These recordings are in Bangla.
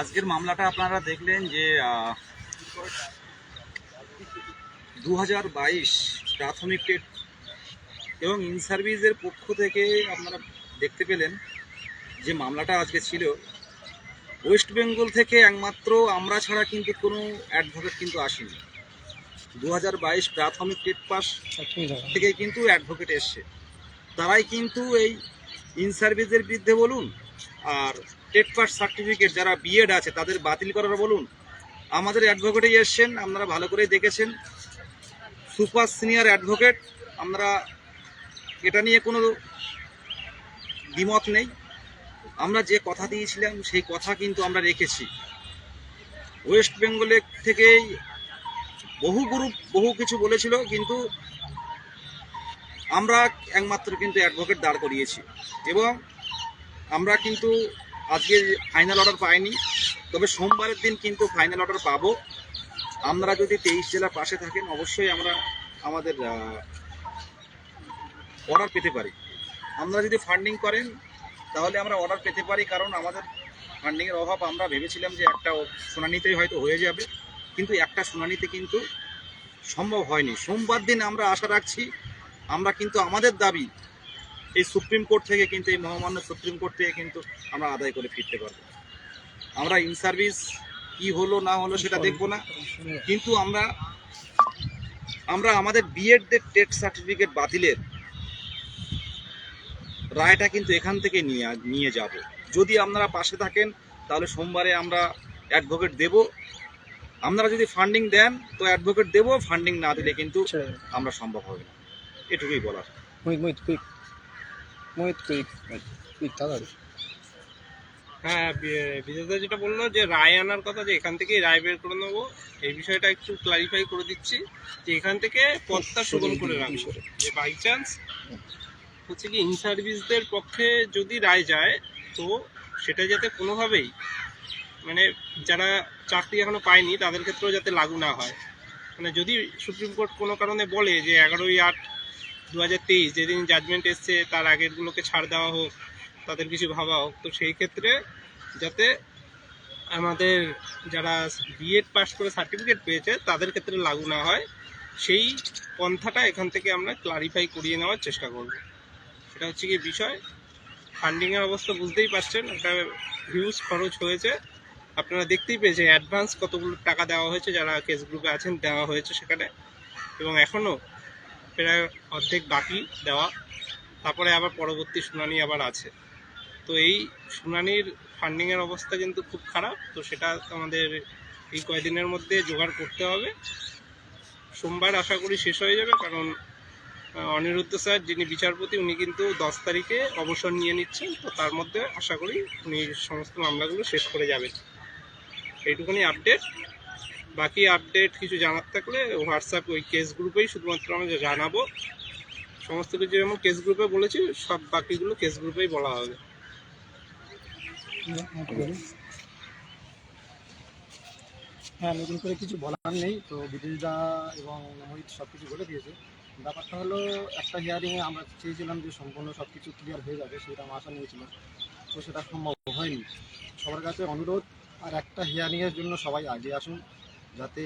আজকের মামলাটা আপনারা দেখলেন যে দু হাজার বাইশ প্রাথমিক টেট এবং ইন সার্ভিসের পক্ষ থেকে আপনারা দেখতে পেলেন যে মামলাটা আজকে ছিল। ওয়েস্ট বেঙ্গল থেকে একমাত্র আমরা ছাড়া কিন্তু কোনো অ্যাডভোকেট কিন্তু আসেনি। দু হাজার বাইশ প্রাথমিক টেট পাস থেকে কিন্তু অ্যাডভোকেট এসছে। তারাই কিন্তু এই ইন সার্ভিসের বিরুদ্ধে বলুন, আর টেট পাস সার্টিফিকেট যারা বিএড আছে তাদের বাতিল করার বলুন। আমাদের অ্যাডভোকেটেই এসছেন, আপনারা ভালো করেই দেখেছেন। সুপার সিনিয়র অ্যাডভোকেট আমরা এটা নিয়ে কোনো দ্বিমত নেই। আমরা যে কথা দিয়েছিলাম, সেই কথা কিন্তু আমরা রেখেছি। ওয়েস্ট বেঙ্গলের থেকেই বহু গ্রুপ বহু কিছু বলেছিল, কিন্তু আমরা একমাত্র কিন্তু অ্যাডভোকেট দাঁড় করিয়েছি। এবং আমরা কিন্তু আজকে ফাইনাল অর্ডার পাইনি। তবে সোমবারের দিন কিন্তু ফাইনাল অর্ডার পাবো। আমরা যদি তেইশ জেলার পাশে থাকেন, অবশ্যই আমরা আমাদের অর্ডার পেতে পারি। আমরা যদি ফান্ডিং করেন, তাহলে আমরা অর্ডার পেতে পারি। কারণ আমাদের ফান্ডিংয়ের অভাব, আমরা ভেবেছিলাম যে একটা শুনানিতেই হয়তো হয়ে যাবে। কিন্তু একটা শুনানিতে কিন্তু সম্ভব হয়নি। সোমবার দিন আমরা আশা রাখছি আমরা কিন্তু আমাদের দাবি এই সুপ্রিম কোর্ট থেকে কিন্তু এই মহামান্য সুপ্রিম কোর্ট থেকে কিন্তু আমরা আদায় করে ফিরতে পারব। আমরা ইন সার্ভিস কি হলো না হলো সেটা দেখব না। কিন্তু আমরা আমরা আমাদের বিএডদের টেট সার্টিফিকেট বাতিলের রায়টা কিন্তু এখান থেকে নিয়ে নিয়ে যাব। যদি আপনারা পাশে থাকেন তাহলে সোমবারে আমরা অ্যাডভোকেট দেব। আপনারা যদি ফান্ডিং দেন তো অ্যাডভোকেট দেব ফান্ডিং না দিলে কিন্তু আমরা সম্ভব হবে না। এটুকুই বলার। Mohit Mohit quick Mohit quick quick তাড়াতাড়ি হ্যাঁ বিজেতা যেটা বলল যে রায় আনার কথা যে এখান থেকেই রায় বের করে নেব এই বিষয়টা একটু ক্লারিফাই করে দিচ্ছি যে এখান থেকে পথটা সুগম করে রাখব। যে বাই চান্স হচ্ছে কি ইন সার্ভিসদের পক্ষে যদি রায় যায় তো সেটা যাতে কোনোভাবেই মানে যারা চাকরি এখনও পায়নি তাদের ক্ষেত্রেও যাতে লাগু না হয়। মানে যদি সুপ্রিম কোর্ট কোনো কারণে বলে যে এগারোই আট দু হাজার তেইশ, যেদিন জাজমেন্ট এসছে, তার আগেরগুলোকে ছাড় দেওয়া হোক, তাদের কিছু ভাবা হোক। তো সেই ক্ষেত্রে যাতে আমাদের যারা বিএড পাস করে সার্টিফিকেট পেয়েছে, তাদের ক্ষেত্রে লাগু না হয়, সেই পন্থাটা এখান থেকে আমরা ক্লারিফাই করিয়ে নেওয়ার চেষ্টা করব। সেটা হচ্ছে কি বিষয় ফান্ডিংয়ের অবস্থা বুঝতেই পারছেন, একটা হিউজ খরচ হয়েছে। আপনারা দেখতেই পেয়েছেন অ্যাডভান্স কতগুলো টাকা দেওয়া হয়েছে, যারা কেস গ্রুপে আছেন, দেওয়া হয়েছে সেখানে। এবং এখনও প্রায় অর্ধেক বাকি দেওয়া, তারপরে আবার পরবর্তী শুনানি আবার আছে। তো এই শুনানির ফান্ডিংয়ের অবস্থা কিন্তু খুব খারাপ, তো সেটা আমাদের এই কয়দিনের মধ্যে জোগাড় করতে হবে। সোমবার আশা করি শেষ হয়ে যাবে, কারণ অনিরুদ্ধ স্যার যিনি বিচারপতি, উনি কিন্তু দশ তারিখে অবসর নিয়ে নিচ্ছেন, তো তার মধ্যে আশা করি উনি সমস্ত মামলাগুলো শেষ করে যাবেন। এইটুকুনি আপডেট বাকি আপডেট কিছু জানার থাকলে হোয়াটসঅ্যাপ ওই কেস গ্রুপেই শুধুমাত্র আমরা জানাব। সমস্ত কিছু যেমন কেস গ্রুপে বলেছি, সব বাকিগুলো কেস গ্রুপেই বলা হবে। হ্যাঁ নতুন করে কিছু বলার নেই। তো বিদেশদা এবং মোহিত সব কিছু বলে দিয়েছে। ব্যাপারটা হলো, একটা হিয়ারিংয়ে আমরা চেয়েছিলাম যে সম্পূর্ণ সব কিছু ক্লিয়ার হয়ে যাবে, সেটা আমরা আশা নিয়েছিলাম। তো সেটা সম্ভব হয়নি। সবার কাছে অনুরোধ, আর একটা হিয়ারিংয়ের জন্য সবাই আগে আসুন। যাতে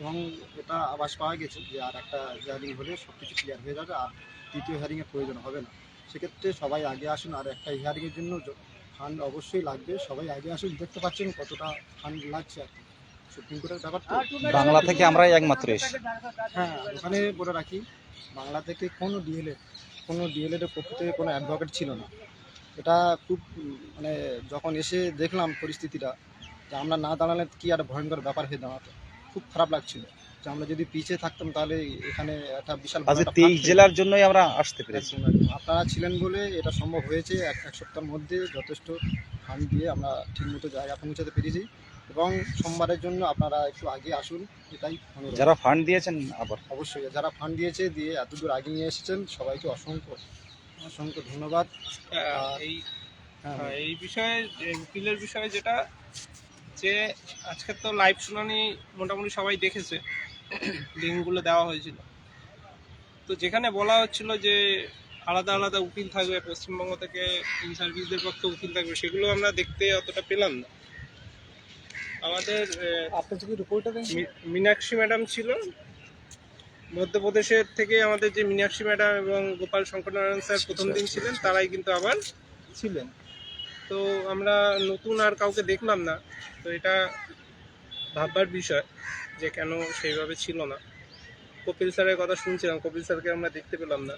এবং এটা আবাস পাওয়া গেছে যে আর একটা হিয়ারিং হলে সব কিছু ক্লিয়ার হয়ে যাবে আর তৃতীয় হিয়ারিংয়ের প্রয়োজন হবে না। সেক্ষেত্রে সবাই আগে আসুন আর একটা হিয়ারিংয়ের জন্য ফান্ড অবশ্যই লাগবে। সবাই আগে আসুন দেখতে পাচ্ছেন কতটা ফান্ড লাগছে আর কি। সুপ্রিম কোর্টের ব্যাপার বাংলা থেকে আমরাই একমাত্র এসেছি। হ্যাঁ ওখানে বলে রাখি বাংলা থেকে কোনো ডিএলএড কোনো ডিএলএড এর পক্ষ থেকে কোনো অ্যাডভোকেট ছিল না। এটা খুব মানে যখন এসে দেখলাম পরিস্থিতিটা যে আমরা না দাঁড়ালে কি আর ভয়ঙ্কর ব্যাপার হয়ে দাঁড়াতো? খুব খারাপ লাগছিল যে আমরা যদি পিছিয়ে থাকতাম তাহলে এখানে একটা বিশাল আজকে তেইশ জেলার জন্যই আমরা আসতে পেরেছি। আপনারা ছিলেন বলে এটা সম্ভব হয়েছে এক এক সপ্তাহের মধ্যে যথেষ্ট ফান্ড দিয়ে আমরা ঠিকমতো জায়গা পৌঁছাতে পেরেছি এবং সোমবারের জন্য আপনারা একটু আগে আসুন এটাই যারা ফান্ড দিয়েছেন আবার। অবশ্যই যারা ফান্ড দিয়েছে দিয়ে এত দূর আগে নিয়ে এসেছেন সবাইকে অসংখ্য অসংখ্য ধন্যবাদ। এই হ্যাঁ হ্যাঁ, এই বিষয়ে উকিলের বিষয়ে যেটা যে আজকে তো লাইভ শুনানি মোটামুটি সবাই দেখেছে। লিঙ্কগুলো দেওয়া হয়েছিল। তো যেখানে বলা হচ্ছিল যে আলাদা আলাদা উকিল থাকবে পশ্চিমবঙ্গ থেকে ইন সার্ভিসদের পক্ষে উকিল থাকবে সেগুলো আমরা দেখতে অতটা পেলাম না। আমাদের মীনাক্ষী ম্যাডাম ছিল। মধ্যপ্রদেশের থেকে আমাদের যে মীনাক্ষী ম্যাডাম এবং গোপাল শঙ্কর নারায়ণ স্যার প্রথম দিন ছিলেন তারাই কিন্তু আবার ছিলেন। তো আমরা নতুন আর কাউকে দেখলাম না, তো এটা ভাববার বিষয় যে কেন সেইভাবে ছিল না। কপিল স্যারের কথা শুনছিলাম, কপিল স্যারকে আমরা দেখতে পেলাম না।